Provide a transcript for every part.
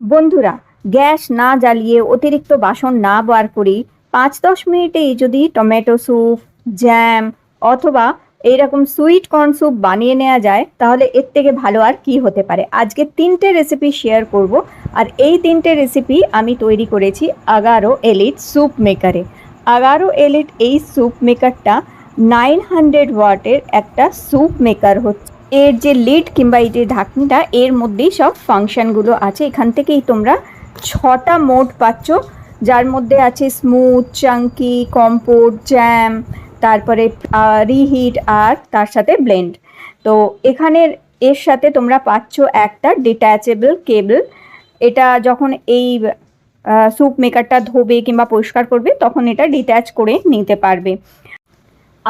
বন্ধুরা, গ্যাস না জ্বালিয়ে অতিরিক্ত বাসন না বার করি পাঁচ দশ মিনিটেই যদি টমেটো স্যুপ জ্যাম অথবা এইরকম সুইট কর্ন স্যুপ বানিয়ে নেওয়া যায়, তাহলে এর থেকে ভালো আর কি হতে পারে? আজকে তিনটে রেসিপি শেয়ার করব আর এই তিনটে রেসিপি আমি তৈরি করেছি আগারো এলিট স্যুপ মেকারে আগারো এলিট এই স্যুপ মেকারটা নাইন হান্ড্রেড ওয়াটের একটা স্যুপ মেকার হচ্ছে। এর যে লিড কিংবা এই যে ঢাকনিটা, এর মধ্যেই সব ফাংশনগুলো আছে। এখান থেকেই তোমরা ছটা মোড পাচ্ছ। যার মধ্যে আছে স্মুথ চাঙ্কি কম্পোট জ্যাম তারপরে রিহিট আর তার সাথে ব্লেন্ড তো এখানের, এর সাথে তোমরা পাচ্ছ একটা ডিট্যাচেবল কেবল এটা যখন এই স্যুপ মেকারটা ধোবে কিংবা পরিষ্কার করবে, তখন এটা ডিট্যাচ করে নিতে পারবে।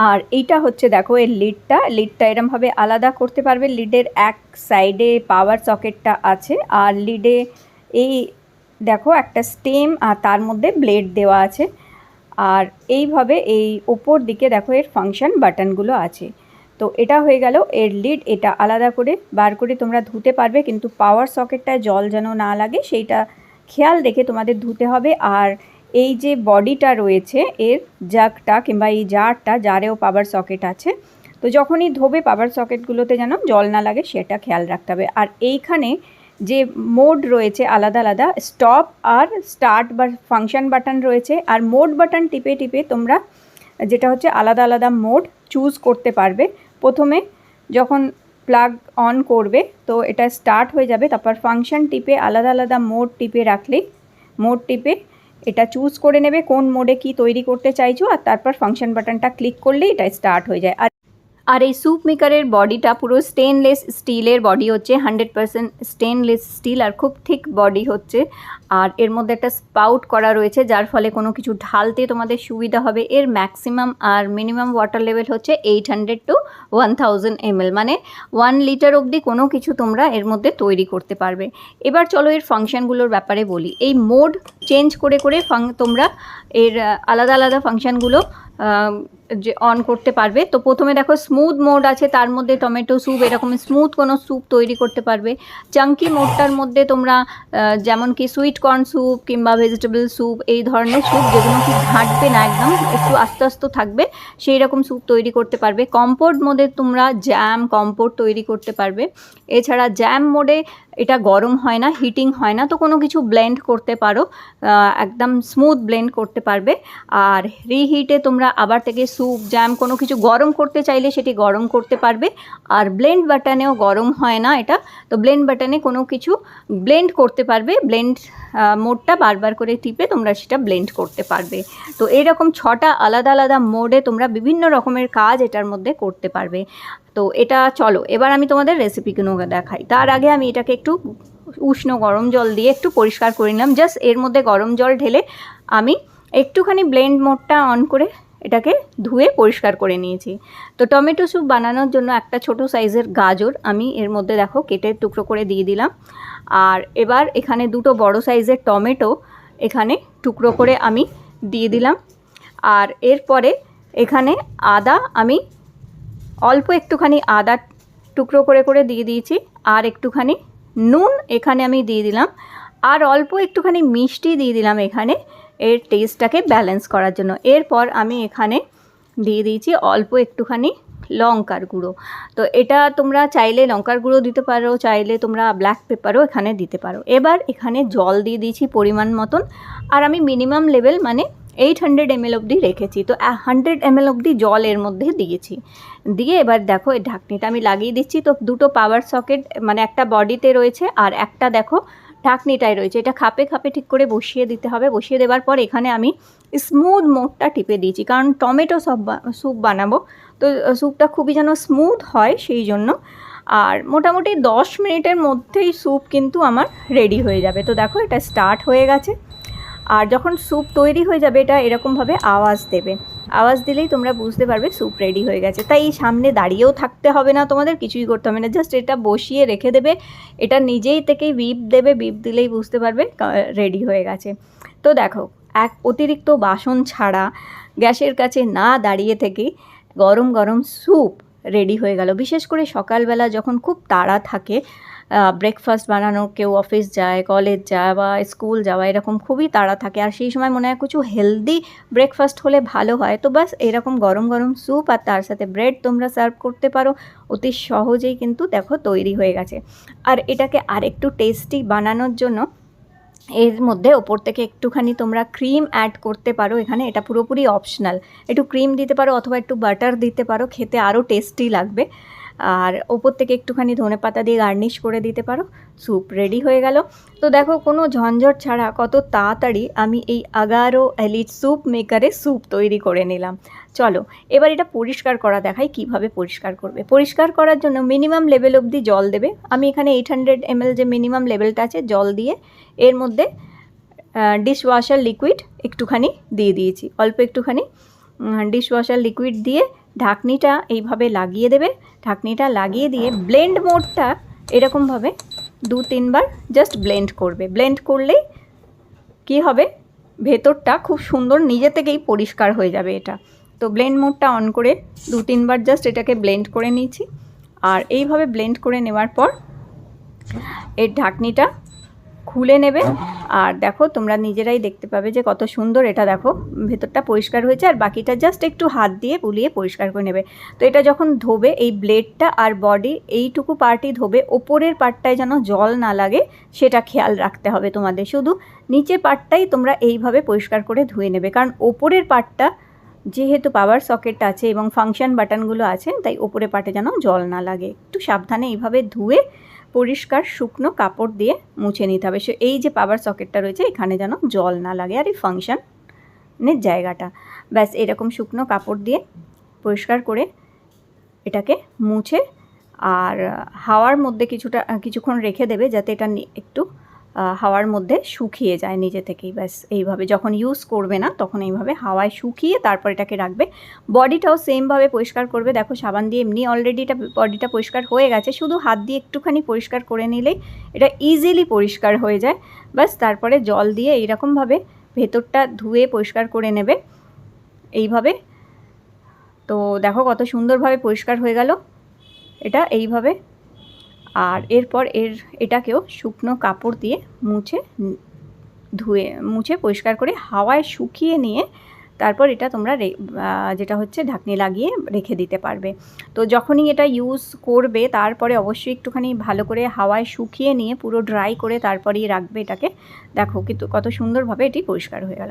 আর এইটা হচ্ছে দেখো, এর লিডটা লিডটা এরমভাবে আলাদা করতে পারবে। লিডের এক সাইডে পাওয়ার সকেটটা আছে। আর লিডে এই দেখো, একটা স্টেম আর তার মধ্যে ব্লেড দেওয়া আছে। আর এইভাবে এই ওপর দিকে দেখো, এর ফাংশন বাটনগুলো আছে। তো এটা হয়ে গেল, এর লিড এটা আলাদা করে বার করে তোমরা ধুতে পারবে। কিন্তু পাওয়ার সকেটটায় জল যেন না লাগে, সেইটা খেয়াল রেখে তোমাদের ধুতে হবে। আর এই যে বডিটা রয়েছে, এর জাগটা কিংবা এই জারটা, জারেও পাওয়ার সকেট আছে। তো যখনই ধোবে পাওয়ার সকেটগুলোতে যেন জল না লাগে, সেটা খেয়াল রাখতে হবে। আর এইখানে যে মোড রয়েছে, আলাদা আলাদা স্টপ আর স্টার্ট বা ফাংশন বাটন রয়েছে। আর মোড বাটন টিপে টিপে তোমরা যেটা হচ্ছে আলাদা আলাদা মোড চুজ করতে পারবে। প্রথমে যখন প্লাগ অন করবে, তো এটা স্টার্ট হয়ে যাবে। তারপর ফাংশন টিপে আলাদা আলাদা মোড টিপে রাখলেই মোড টিপে এটা চুজ করে নেবে কোন মোডে কি তৈরি করতে চাইছো আর তারপর ফাংশন বাটনটা ক্লিক করলেই এটা স্টার্ট হয়ে যায়। আর আর এই স্যুপ মেকারের বডিটা পুরো স্টেনলেস স্টিলের বডি হচ্ছে হান্ড্রেড পারসেন্ট স্টেনলেস স্টিল আর খুব থিক বডি হচ্ছে। আর এর মধ্যে একটা স্পাউট করা রয়েছে, যার ফলে কোনো কিছু ঢালতে তোমাদের সুবিধা হবে। এর ম্যাক্সিমাম আর মিনিমাম ওয়াটার লেভেল হচ্ছে eight hundred to one thousand ML মানে ওয়ান লিটার অবধি কোনো কিছু তোমরা এর মধ্যে তৈরি করতে পারবে। এবার চলো এর ফাংশনগুলোর ব্যাপারে বলি। এই মোড চেঞ্জ করে করে তোমরা এর আলাদা আলাদা ফাংশনগুলো যে অন করতে পারবে। তো প্রথমে দেখো স্মুথ মোড আছে, তার মধ্যে টমেটো স্যুপ এরকম স্মুথ কোনো স্যুপ তৈরি করতে পারবে। চাঙ্কি মোডটার মধ্যে তোমরা যেমন কি সুইট কর্ন স্যুপ কিংবা ভেজিটেবল স্যুপ এই ধরনের স্যুপ যেগুলো কি ঘাঁটবে না একদম, একটু আস্তে আস্তে থাকবে সেই রকম স্যুপ তৈরি করতে পারবে। কম্পোর্ট মোডে তোমরা জ্যাম কম্পোর্ট তৈরি করতে পারবে। এছাড়া জ্যাম মোডে এটা গরম হয় না হিটিং হয় না, তো কোনো কিছু ব্লেন্ড করতে পারো একদম স্মুথ ব্লেন্ড করতে পারবে। আর রিহিটে তোমরা আবার থেকে স্যুপ জ্যাম কোনো কিছু গরম করতে চাইলে সেটি গরম করতে পারবে। আর ব্লেন্ড বাটনেও গরম হয় না এটা, তো ব্লেন্ড বাটনে কোনো কিছু ব্লেন্ড করতে পারবে ব্লেন্ড মোডটা বারবার করে টিপে তোমরা সেটা ব্লেন্ড করতে পারবে। তো এরকম ছটা আলাদা আলাদা মোডে তোমরা বিভিন্ন রকমের কাজ এটার মধ্যে করতে পারবে। তো এটা চলো, এবার আমি তোমাদের রেসিপিগুলো দেখাই। তার আগে আমি এটাকে একটু উষ্ণ গরম জল দিয়ে একটু পরিষ্কার করে নিলাম। জাস্ট এর মধ্যে গরম জল ঢেলে আমি একটুখানি ব্লেন্ড মোডটা অন করে এটাকে ধুয়ে পরিষ্কার করে নিয়েছি। তো টমেটো স্যুপ বানানোর জন্য একটা ছোট সাইজের গাজর আমি এর মধ্যে দেখো কেটে টুকরো করে দিয়ে দিলাম। আর এবার এখানে দুটো বড় সাইজের টমেটো এখানে টুকরো করে আমি দিয়ে দিলাম। আর এরপরে এখানে আদা আমি অল্প একটুখানি আদা টুকরো করে করে দিয়ে দিয়েছি, আর একটুখানি নুন এখানে আমি দিয়ে দিলাম, আর অল্প একটুখানি মিষ্টি দিয়ে দিলাম এখানে এর টেস্টটাকে ব্যালেন্স করার জন্য। এরপর আমি এখানে দিয়ে দিয়েছি অল্প একটুখানি লঙ্কার গুঁড়ো। তো এটা তোমরা চাইলে লঙ্কার গুঁড়ো দিতে পারো, চাইলে তোমরা ব্ল্যাক পেপারও এখানে দিতে পারো। এবার এখানে জল দিয়ে দিয়েছি পরিমাণ মতন, আর আমি মিনিমাম লেভেল মানে এইট হান্ড্রেড এমএল অবধি রেখেছি। তো হান্ড্রেড এমএল অবধি জল এর মধ্যে দিয়েছি। দিয়ে এবার দেখো এই ঢাকনিটা আমি লাগিয়ে দিচ্ছি। তো দুটো পাওয়ার সকেট মানে একটা বডিতে রয়েছে আর একটা দেখো ঢাকনিটাই রয়েছে। এটা খাপে খাপে ঠিক করে বসিয়ে দিতে হবে। বসিয়ে দেওয়ার পর এখানে আমি স্মুথ মোডটা টিপে দিয়েছি। কারণ টমেটো সব স্যুপ বানাবো। তো স্যুপটা খুবই যেন স্মুথ হয় সেই জন্য। আর মোটামুটি দশ মিনিটের মধ্যেই স্যুপ কিন্তু আমার রেডি হয়ে যাবে। তো দেখো এটা স্টার্ট হয়ে গেছে। আর যখন স্যুপ তৈরি হয়ে যাবে, এটা এরকমভাবে আওয়াজ দেবে। আওয়াজ দিলেই তোমরা বুঝতে পারবে স্যুপ রেডি হয়ে গেছে। তাই এই সামনে দাঁড়িয়েও থাকতে হবে না তোমাদের, কিছুই করতে হবে না। জাস্ট এটা বসিয়ে রেখে দেবে। এটা নিজেই থেকেই বিপ দেবে। বিপ দিলেই বুঝতে পারবে রেডি হয়ে গেছে। তো দেখো, এক অতিরিক্ত বাসন ছাড়া গ্যাসের কাছে না দাঁড়িয়ে থেকে গরম গরম স্যুপ রেডি হয়ে গেল। বিশেষ করে সকালবেলা যখন খুব তাড়া থাকে ব্রেকফাস্ট বানানো, কেউ অফিস যায় কলেজ যায় বা স্কুল যাওয়া, এরকম খুবই তাড়া থাকে। আর সেই সময় মনে হয় কিছু হেলদি ব্রেকফাস্ট হলে ভালো হয়। তো বাস এরকম গরম গরম স্যুপ আর তার সাথে ব্রেড তোমরা সার্ভ করতে পারো। অতি সহজেই কিন্তু দেখো তৈরি হয়ে গেছে। আর এটাকে আরেকটু টেস্টি বানানোর জন্য এর মধ্যে ওপর থেকে একটুখানি তোমরা ক্রিম অ্যাড করতে পারো। এখানে এটা পুরোপুরি অপশনাল একটু ক্রিম দিতে পারো অথবা একটু বাটার দিতে পারো, খেতে আরও টেস্টি লাগবে। আর ওপর থেকে একটুখানি ধনে পাতা দিয়ে গার্নিশ করে দিতে পারো। স্যুপ রেডি হয়ে গেল। তো দেখো, কোনো ঝঞ্ঝট ছাড়া কত তাড়াতাড়ি আমি এই আগারো এলিট স্যুপ মেকারে স্যুপ তৈরি করে নিলাম। চলো, এবার এটা পরিষ্কার করা দেখাই কীভাবে পরিষ্কার করবে। পরিষ্কার করার জন্য মিনিমাম লেভেল অবধি জল দেবে। আমি এখানে এইট হান্ড্রেড এমএল যে মিনিমাম লেভেলটা আছে, জল দিয়ে এর মধ্যে ডিশ ওয়াশার লিকুইড একটুখানি দিয়ে দিয়েছি। অল্প একটুখানি ডিশ ওয়াশার লিকুইড দিয়ে ঢাকনিটা এইভাবে লাগিয়ে দেবে। ঢাকনিটা লাগিয়ে দিয়ে ব্লেন্ড মোডটা এরকমভাবে দু তিনবার জাস্ট ব্লেন্ড করবে। ব্লেন্ড করলেই কি হবে? ভেতরটা খুব সুন্দর নিজে থেকেই পরিষ্কার হয়ে যাবে এটা। তো ব্লেন্ড মোডটা অন করে দু তিনবার জাস্ট এটাকে ব্লেন্ড করে নিয়েছি। আর এইভাবে ব্লেন্ড করে নেওয়ার পর এর ঢাকনিটা খুলে নেবে। আর দেখো তোমরা নিজেরাই দেখতে পাবে যে কত সুন্দর এটা দেখো। ভেতরটা পরিষ্কার হয়েছে আর বাকিটা জাস্ট একটু হাত দিয়ে বুলিয়ে পরিষ্কার করে নেবে। তো এটা যখন ধোবে এই ব্লেডটা আর বডি এইটুকু পার্টই ধোবে ওপরের পার্টটায় যেন জল না লাগে সেটা খেয়াল রাখতে হবে তোমাদের। শুধু নিচের পার্টটাই তোমরা এইভাবে পরিষ্কার করে ধুয়ে নেবে। কারণ ওপরের পার্টটা যেহেতু পাওয়ার সকেট আছে এবং ফাংশন বাটনগুলো আছে তাই ওপরে পাটে যেন জল না লাগে। একটু সাবধানে এইভাবে ধুয়ে পরিষ্কার শুকনো কাপড় দিয়ে মুছে নিতে হবে। সে এই যে পাওয়ার সকেটটা রয়েছে, এখানে যেন জল না লাগে। আর এই ফাংশানের জায়গাটা। ব্যাস, এরকম শুকনো কাপড় দিয়ে পরিষ্কার করে এটাকে মুছে আর হাওয়ার মধ্যে কিছুটা কিছুক্ষণ রেখে দেবে যাতে এটা একটু হাওয়ার মধ্যে শুকিয়ে যায় নিজে থেকেই, ব্যাস এইভাবে। যখন ইউজ করবে না, তখন এইভাবে হাওয়ায় শুকিয়ে তারপর এটাকে রাখবে। বডিটাও সেমভাবে পরিষ্কার করবে। দেখো, সাবান দিয়ে এমনি অলরেডি এটা বডিটা পরিষ্কার হয়ে গেছে। শুধু হাত দিয়ে একটুখানি পরিষ্কার করে নিলেই এটা ইজিলি পরিষ্কার হয়ে যায়। ব্যাস, তারপরে জল দিয়ে এইরকমভাবে ভেতরটা ধুয়ে পরিষ্কার করে নেবে। এইভাবে। তো দেখো, কত সুন্দরভাবে পরিষ্কার হয়ে গেল। এটা এইভাবে আর এরপর এর, এটাকেও শুকনো কাপড় দিয়ে মুছে, ধুয়ে, মুছে পরিষ্কার করে হাওয়ায় শুকিয়ে নিয়ে তারপর এটা তোমরা যেটা হচ্ছে ঢাকনি লাগিয়ে রেখে দিতে পারবে। তো যখনই এটা ইউজ করবে, তারপরে অবশ্যই একটুখানি ভালো করে হাওয়ায় শুকিয়ে নিয়ে পুরো ড্রাই করে তারপরেই রাখবে এটাকে। দেখো কিন্তু কত সুন্দরভাবে এটি পরিষ্কার হয়ে গেল।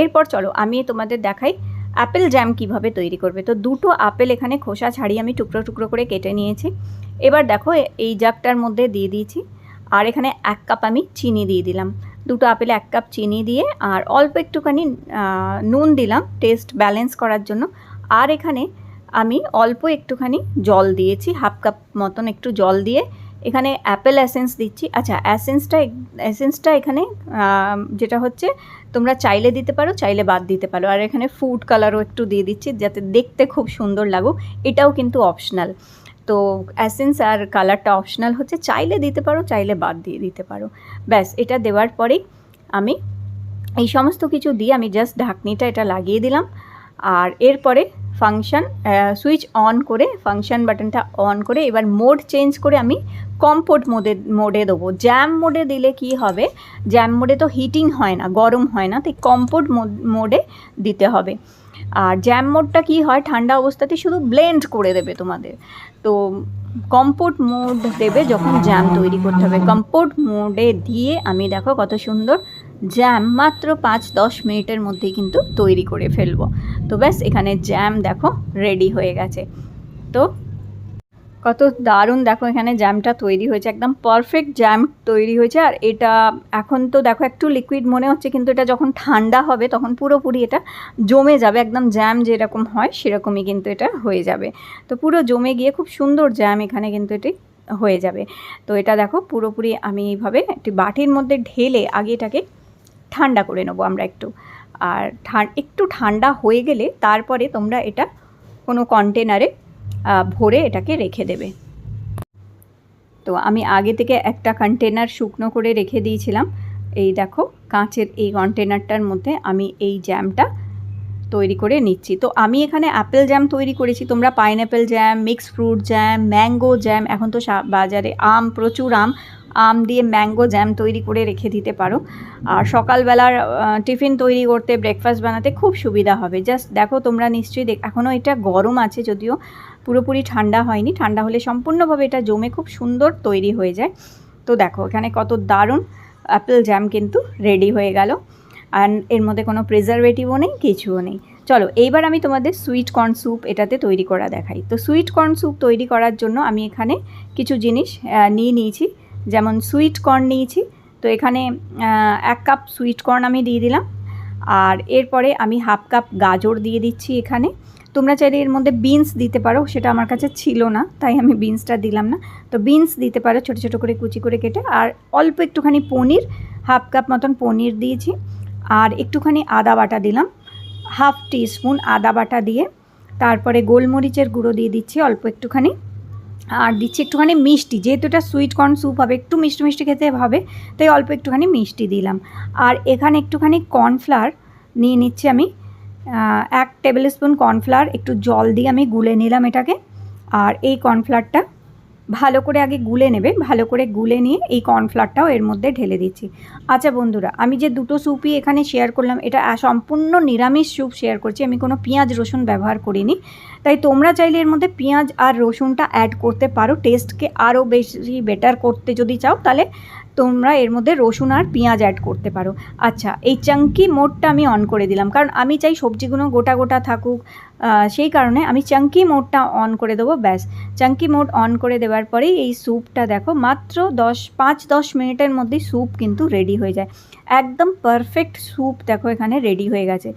এরপর চলো আমি তোমাদের দেখাই অ্যাপেল জ্যাম কীভাবে তৈরি করবে। তো দুটো আপেল এখানে খোসা ছাড়িয়ে আমি টুকরো টুকরো করে কেটে নিয়েছি। এবার দেখো এই জাগটার মধ্যে দিয়ে দিয়েছি। আর এখানে এক কাপ আমি চিনি দিয়ে দিলাম। দুটো আপেলে এক কাপ চিনি দিয়ে আর অল্প একটুখানি নুন দিলাম টেস্ট ব্যালেন্স করার জন্য। আর এখানে আমি অল্প একটুখানি জল দিয়েছি, হাফ কাপ মতন একটু জল দিয়ে। এখানে অ্যাপেল অ্যাসেন্স দিচ্ছি। আচ্ছা অ্যাসেন্সটা অ্যাসেন্সটা এখানে যেটা হচ্ছে তোমরা চাইলে দিতে পারো, চাইলে বাদ দিতে পারো। আর এখানে ফুড কালারও একটু দিয়ে দিচ্ছি যাতে দেখতে খুব সুন্দর লাগুক। এটাও কিন্তু অপশনাল। তো অ্যাসেন্স আর কালারটা অপশনাল হচ্ছে। চাইলে দিতে পারো, চাইলে বাদ দিয়ে দিতে পারো। ব্যাস, এটা দেওয়ার পরেই আমি এই সমস্ত কিছু দিয়ে আমি জাস্ট ঢাকনিটা এটা লাগিয়ে দিলাম। আর এরপরে ফাংশান সুইচ অন করে ফাংশান বাটনটা অন করে এবার মোড চেঞ্জ করে আমি কম্পোর্ট মোডে মোডে দেবো। জ্যাম মোডে দিলে কি হবে? জ্যাম মোডে তো হিটিং হয় না, গরম হয় না, তাই কম্পোর্ট মোডে দিতে হবে। আর জ্যাম মোডটা কি হয়? ঠান্ডা অবস্থাতে শুধু ব্লেন্ড করে দেবে তোমাদের। তো কম্পোর্ট মোড দেবে যখন জ্যাম তৈরি করতে হবে। কম্পোর্ট মোডে দিয়ে আমি দেখো কত সুন্দর জ্যাম মাত্র পাঁচ দশ মিনিটের মধ্যেই কিন্তু তৈরি করে ফেলব। তো ব্যাস এখানে জ্যাম দেখো রেডি হয়ে গেছে। তো কত দারুণ। দেখো এখানে জ্যামটা তৈরি হয়েছে, একদম পারফেক্ট জ্যাম তৈরি হয়েছে। আর এটা এখন তো দেখো একটু লিকুইড মনে হচ্ছে, কিন্তু এটা যখন ঠান্ডা হবে তখন পুরোপুরি এটা জমে যাবে। একদম জ্যাম যেরকম হয় সেরকমই কিন্তু এটা হয়ে যাবে। তো পুরো জমে গিয়ে খুব সুন্দর জ্যাম এখানে কিন্তু এটি হয়ে যাবে। তো এটা দেখো পুরোপুরি আমি এইভাবে একটি বাটির মধ্যে ঢেলে আগে এটাকে ঠান্ডা করে নেব আমরা একটু। আর একটু ঠান্ডা হয়ে গেলে তারপরে তোমরা এটা কোনো কন্টেনারে ভরে এটাকে রেখে দেবে। তো আমি আগে থেকে একটা কন্টেনার শুকনো করে রেখে দিয়েছিলাম। এই দেখো, কাঁচের এই কন্টেনারটার মধ্যে আমি এই জ্যামটা তৈরি করে নিচ্ছি। তো আমি এখানে অ্যাপেল জ্যাম তৈরি করেছি। তোমরা pineapple jam mix fruit jam mango jam এখন তো বাজারে আম, প্রচুর আম। আম দিয়ে ম্যাঙ্গো জ্যাম তৈরি করে রেখে দিতে পারো। আর সকালবেলার টিফিন তৈরি করতে ব্রেকফাস্ট বানাতে খুব সুবিধা হবে। জাস্ট দেখো, তোমরা নিশ্চয়ই দেখ, এখনও এটা গরম আছে যদিও, পুরোপুরি ঠান্ডা হয়নি। ঠান্ডা হলে সম্পূর্ণভাবে এটা জমে খুব সুন্দর তৈরি হয়ে যায়। তো দেখো, এখানে কত দারুণ অ্যাপেল জ্যাম কিন্তু রেডি হয়ে গেল। আর এর মধ্যে কোনো প্রিজারভেটিভও নেই, কিছুও নেই। চলো, এইবার আমি তোমাদের সুইট কর্ন স্যুপ এটাতে তৈরি করা দেখাই। তো সুইট কর্ন স্যুপ তৈরি করার জন্য আমি এখানে কিছু জিনিস নিয়ে নিয়েছি। যেমন সুইট কর্ন নিয়েছি। তো এখানে এক কাপ সুইট কর্ন আমি দিয়ে দিলাম। আর এরপরে আমি হাফ কাপ গাজর দিয়ে দিচ্ছি এখানে। তোমরা চাইলে এর মধ্যে বিনস দিতে পারো, সেটা আমার কাছে ছিল না, তাই আমি বিনসটা দিলাম না। তো বিনস দিতে পারো ছোটো ছোটো করে কুচি করে কেটে। আর অল্প একটুখানি পনির হাফ কাপ মতন পনির দিয়েছি। আর একটুখানি আদা বাটা দিলাম হাফ টিস্পুন আদা বাটা দিয়ে। তারপরে গোলমরিচের গুঁড়ো দিয়ে দিচ্ছি অল্প একটুখানি। আর দিচ্ছি একটুখানি মিষ্টি, যেহেতু এটা সুইট কর্ন স্যুপ হবে, একটু মিষ্টি মিষ্টি খেতে হবে, তাই অল্প একটুখানি মিষ্টি দিলাম। আর এখানে একটুখানি কর্নফ্লাওয়ার নিয়ে নিচ্ছি আমি এক টেবিল স্পুন কর্নফ্লাওয়ার একটু জল দিয়ে আমি গুলে নিলাম এটাকে, আর এই কর্নফ্লাওয়ারটা ভালো করে আগে গুলে নেবে, ভালো করে গুলে নিয়ে এই কর্নফ্লাওয়ারটাও এর মধ্যে ঢেলে দিচ্ছি। আচ্ছা বন্ধুরা, আমি যে দুটো স্যুপই এখানে শেয়ার করলাম, এটা সম্পূর্ণ নিরামিষ স্যুপ শেয়ার করছি, আমি কোনো পেঁয়াজ, রসুন ব্যবহার করিনি। তাই তোমরা চাইলে এর মধ্যে পেঁয়াজ আর রসুনটা অ্যাড করতে পারো টেস্টকে আরও বেশি বেটার করতে যদি চাও, তাহলে তোমরা এর মধ্যে রসুন আর পেঁয়াজ অ্যাড করতে পারো। আচ্ছা এই চাঙ্কি মোডটা আমি অন করে দিলাম। কারণ আমি চাই সবজিগুলো গোটা গোটা থাকুক সেই কারণে আমি চাঙ্কি মোডটা অন করে দেবো, ব্যাস। চাঙ্কি মোড অন করে দেওয়ার পরেই এই স্যুপটা দেখো, মাত্র দশ, পাঁচ, দশ মিনিটের মধ্যেই স্যুপ কিন্তু রেডি হয়ে যায়। একদম পারফেক্ট স্যুপ দেখো এখানে রেডি হয়ে গেছে।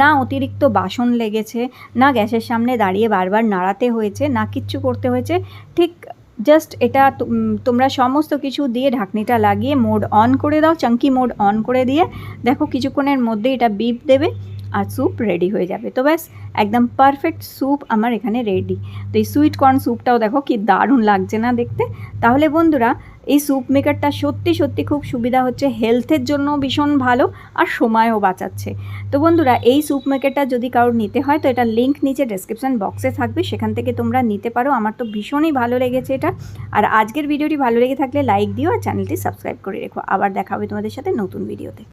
না অতিরিক্ত বাসন লেগেছে, না গ্যাসের সামনে দাঁড়িয়ে বারবার নাড়াতে হয়েছে, না কিচ্ছু করতে হয়েছে। ঠিক জাস্ট এটা তোমরা সমস্ত কিছু দিয়ে ঢাকনিটা লাগিয়ে মোড অন করে দাও চাঙ্কি মোড অন করে দিয়ে। দেখো কিছুক্ষণের মধ্যে এটা বিপ দেবে আর স্যুপ রেডি হয়ে যাবে। তো ব্যাস, একদম পারফেক্ট স্যুপ আমার এখানে রেডি তো এই সুইট কর্ন স্যুপটাও দেখো কি দারুণ লাগছে না দেখতে। তাহলে বন্ধুরা এই স্যুপ মেকারটা সত্যি সত্যি খুব সুবিধা হচ্ছে হেলথের জন্য ভীষণ ভালো আর সময়ও বাঁচাচ্ছে। তো বন্ধুরা, এই স্যুপ মেকারটা যদি কারোর নিতে হয়, তো এটা লিঙ্ক নিচে ডেসক্রিপশন বক্সে থাকবে, সেখান থেকে তোমরা নিতে পারো। আমার তো ভীষণই ভালো লেগেছে এটা। আর আজকের ভিডিওটি ভালো লেগে থাকলে লাইক দিও আর চ্যানেলটি সাবস্ক্রাইব করে রেখো। আবার দেখা হবে তোমাদের সাথে নতুন ভিডিওতে